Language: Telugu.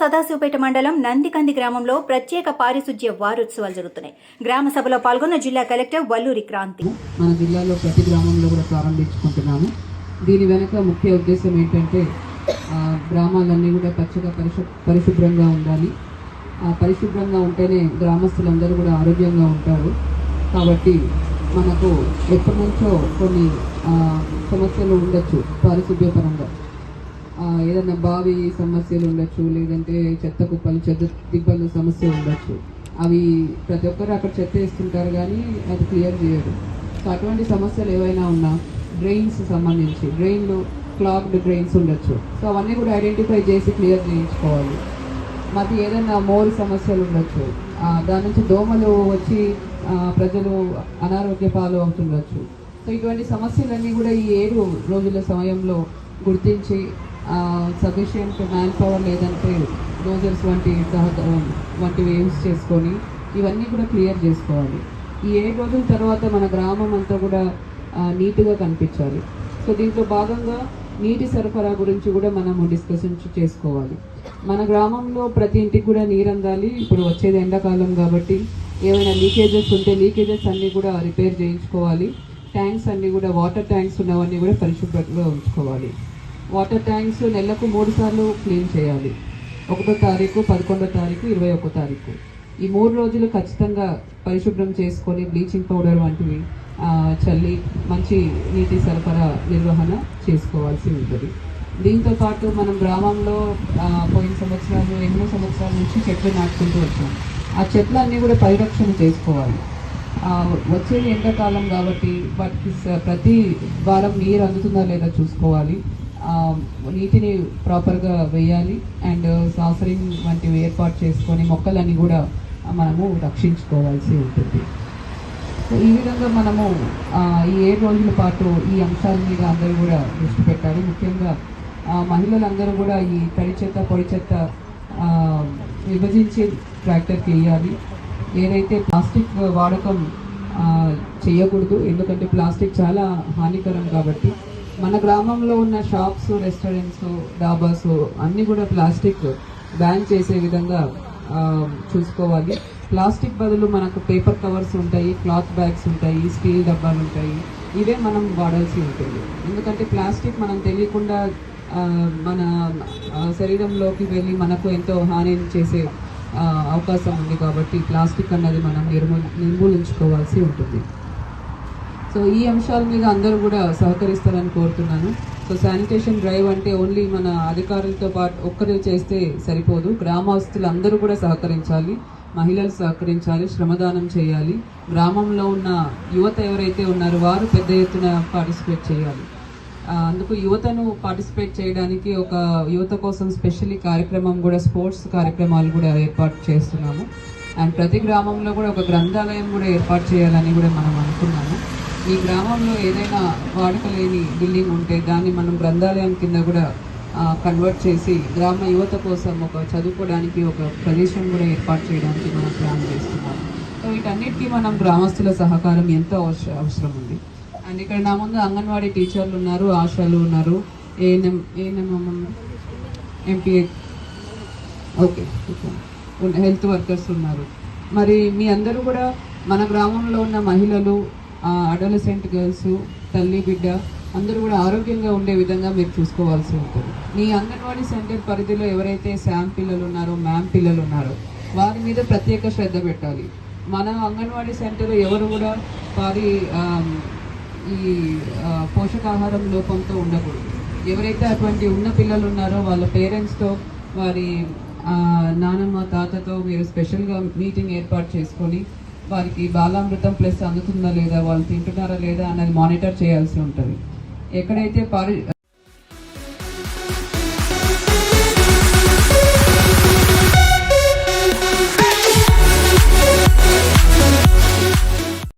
సదాశివపేట మండలం నందికంది గ్రామంలో ప్రత్యేక పారిశుధ్య వారోత్సవాలు జరుగుతున్నాయి. గ్రామ సభలో పాల్గొన్న జిల్లా కలెక్టర్ వల్లూరి క్రాంతి. మన జిల్లాలో ప్రతి గ్రామంలో కూడా ప్రారంభించుకుంటున్నాము. దీని వెనుక ముఖ్య ఉద్దేశం ఏంటంటే గ్రామాలన్నీ కూడా పచ్చగా పరిశు పరిశుభ్రంగా ఉండాలి. ఆ పరిశుభ్రంగా ఉంటేనే గ్రామస్తులందరూ కూడా ఆరోగ్యంగా ఉంటారు. కాబట్టి మనకు ఎప్పటి నుంచో కొన్ని సమస్యలు ఉండొచ్చు పారిశుభ్యపరంగా ఏదైనా బావి సమస్యలు ఉండొచ్చు లేదంటే చెత్త కుప్పలు చెత్త దిబ్బలు సమస్య ఉండొచ్చు. అవి ప్రతి ఒక్కరు అక్కడ చెత్త వేస్తుంటారు కానీ అది క్లియర్ చేయరు. సో అటువంటి సమస్యలు ఏవైనా ఉన్నా డ్రైన్స్ సంబంధించి డ్రైన్లు క్లాక్డ్ డ్రైన్స్ ఉండొచ్చు. సో అవన్నీ కూడా ఐడెంటిఫై చేసి క్లియర్ చేయించుకోవాలి. మరి ఏదైనా మోర్ సమస్యలు ఉండొచ్చు. దాని నుంచి దోమలు వచ్చి ప్రజలు అనారోగ్య పాలు అవుతుండొచ్చు సో ఇటువంటి సమస్యలన్నీ కూడా ఈ ఏడు రోజుల సమయంలో గుర్తించి సఫిషియంట్ మ్యాన్ పవర్ లేదంటే డోజర్స్ వంటి వంటివి యూజ్ చేసుకొని ఇవన్నీ కూడా క్లియర్ చేసుకోవాలి. ఈ ఏడు రోజుల తర్వాత మన గ్రామం అంతా కూడా నీట్గా కనిపించాలి. సో దీంట్లో భాగంగా నీటి సరఫరా గురించి కూడా మనము డిస్కషన్ చేసుకోవాలి. మన గ్రామంలో ప్రతి ఇంటికి కూడా నీరు అందాలి. ఇప్పుడు వచ్చేది ఎండాకాలం కాబట్టి ఏమైనా లీకేజెస్ ఉంటే లీకేజెస్ అన్నీ కూడా రిపేర్ చేయించుకోవాలి. ట్యాంక్స్ అన్నీ కూడా వాటర్ ట్యాంక్స్ ఉన్నవన్నీ కూడా పరిశుభ్రంగా ఉంచుకోవాలి. వాటర్ ట్యాంక్స్ నెలకు మూడు సార్లు క్లీన్ చేయాలి. ఒకటో తారీఖు పదకొండో తారీఖు ఇరవై ఒక్కో తారీఖు. ఈ మూడు రోజులు ఖచ్చితంగా పరిశుభ్రం చేసుకొని బ్లీచింగ్ పౌడర్ వంటివి చల్లి మంచి నీటి సరఫరా నిర్వహణ చేసుకోవాల్సి ఉంటుంది. దీంతో పాటు మనం గ్రామంలో పోయిన సంవత్సరాలు ఎన్నో సంవత్సరాల నుంచి చెట్లు నాటుకుంటూ వచ్చాం. ఆ చెట్లన్నీ కూడా పరిరక్షణ చేసుకోవాలి. వచ్చేది ఎండాకాలం కాబట్టి వాటికి స- ప్రతి వారం నీరు అందుతుందా లేదా చూసుకోవాలి. నీటిని ప్రాపర్గా వేయాలి అండ్ సాసరింగ్ వంటివి ఏర్పాటు చేసుకొని మొక్కలన్నీ కూడా మనము రక్షించుకోవాల్సి ఉంటుంది. సో ఈ విధంగా మనము ఈ ఏడు రోజుల పాటు ఈ అంశాల మీద అందరూ కూడా దృష్టి పెట్టాలి. ముఖ్యంగా ఆ, మహిళలందరూ కూడా ఈ తడి చెత్త పొడి చెత్త విభజించి ట్రాక్టర్కి వేయాలి ఏదైతే ప్లాస్టిక్ వాడకం చేయకూడదు ఎందుకంటే ప్లాస్టిక్ చాలా హానికరం కాబట్టి మన గ్రామంలో ఉన్న షాప్స్ రెస్టారెంట్స్ డాబాస్ అన్నీ కూడా ప్లాస్టిక్ బ్యాన్ చేసే విధంగా చూసుకోవాలి. ప్లాస్టిక్ బదులు మనకు పేపర్ కవర్స్ ఉంటాయి క్లాత్ బ్యాగ్స్ ఉంటాయి స్టీల్ డబ్బాలు ఉంటాయి. ఇవే మనం వాడాల్సి ఉంటుంది. ఎందుకంటే ప్లాస్టిక్ మనం తెలియకుండా మన శరీరంలోకి వెళ్ళి మనకు ఎంతో హాని చేసే అవకాశం ఉంది కాబట్టి ప్లాస్టిక్ అన్నది మనం నిర్మూ నిర్మూలించుకోవాల్సి ఉంటుంది. సో ఈ అంశాల మీద అందరూ కూడా సహకరిస్తారని కోరుతున్నాను. సో శానిటేషన్ డ్రైవ్ అంటే ఓన్లీ మన అధికారులతో పాటు ఒక్కరు చేస్తే సరిపోదు. గ్రామస్తులు అందరూ కూడా సహకరించాలి. మహిళలు సహకరించాలి. శ్రమదానం చేయాలి. గ్రామంలో ఉన్న యువత ఎవరైతే ఉన్నారో వారు పెద్ద ఎత్తున పార్టిసిపేట్ చేయాలి. అందుకు యువతను పార్టిసిపేట్ చేయడానికి ఒక యువత కోసం స్పెషల్లీ కార్యక్రమం కూడా స్పోర్ట్స్ కార్యక్రమాలు కూడా ఏర్పాటు చేస్తున్నాము. అండ్ ప్రతి గ్రామంలో కూడా ఒక గ్రంథాలయం కూడా ఏర్పాటు చేయాలని కూడా మనం అనుకున్నాము. ఈ గ్రామంలో ఏదైనా వాడుక లేని బిల్డింగ్ ఉంటే దాన్ని మనం గ్రంథాలయం కింద కూడా కన్వర్ట్ చేసి గ్రామ యువత కోసం ఒక చదువుకోవడానికి ఒక ప్రదేశం కూడా ఏర్పాటు చేయడానికి మనం ప్లాన్ చేస్తున్నాం. సో వీటన్నిటికీ మనం గ్రామస్తుల సహకారం ఎంతో అవసరం అవసరం ఉంది. అండ్ ఇక్కడ నా ముందు అంగన్వాడీ టీచర్లు ఉన్నారు ఆశాలు ఉన్నారు ANM ANM MPA okay health workers ఉన్నారు. మరి మీ అందరూ కూడా మన గ్రామంలో ఉన్న మహిళలు అడోలసెంట్ గర్ల్స్ తల్లి బిడ్డ అందరూ కూడా ఆరోగ్యంగా ఉండే విధంగా మీరు చూసుకోవాల్సి ఉంటుంది. మీ అంగన్వాడీ సెంటర్ పరిధిలో ఎవరైతే శామ్ పిల్లలు ఉన్నారో మ్యామ్ పిల్లలు ఉన్నారో వారి మీద ప్రత్యేక శ్రద్ధ పెట్టాలి. మన అంగన్వాడీ సెంటర్ ఎవరు కూడా వారి ఈ పోషకాహారం లోపంతో ఉండకూడదు. ఎవరైతే అటువంటి ఉన్న పిల్లలు ఉన్నారో వాళ్ళ పేరెంట్స్తో వారి నానమ్మ తాతతో మీరు స్పెషల్గా మీటింగ్ ఏర్పాటు చేసుకొని వారికి బాలామృతం ప్లస్ అందుతుందా లేదా వాళ్ళు తింటున్నారా లేదా అన్నది మానిటర్ చేయాల్సి ఉంటుంది. ఎక్కడైతే పారి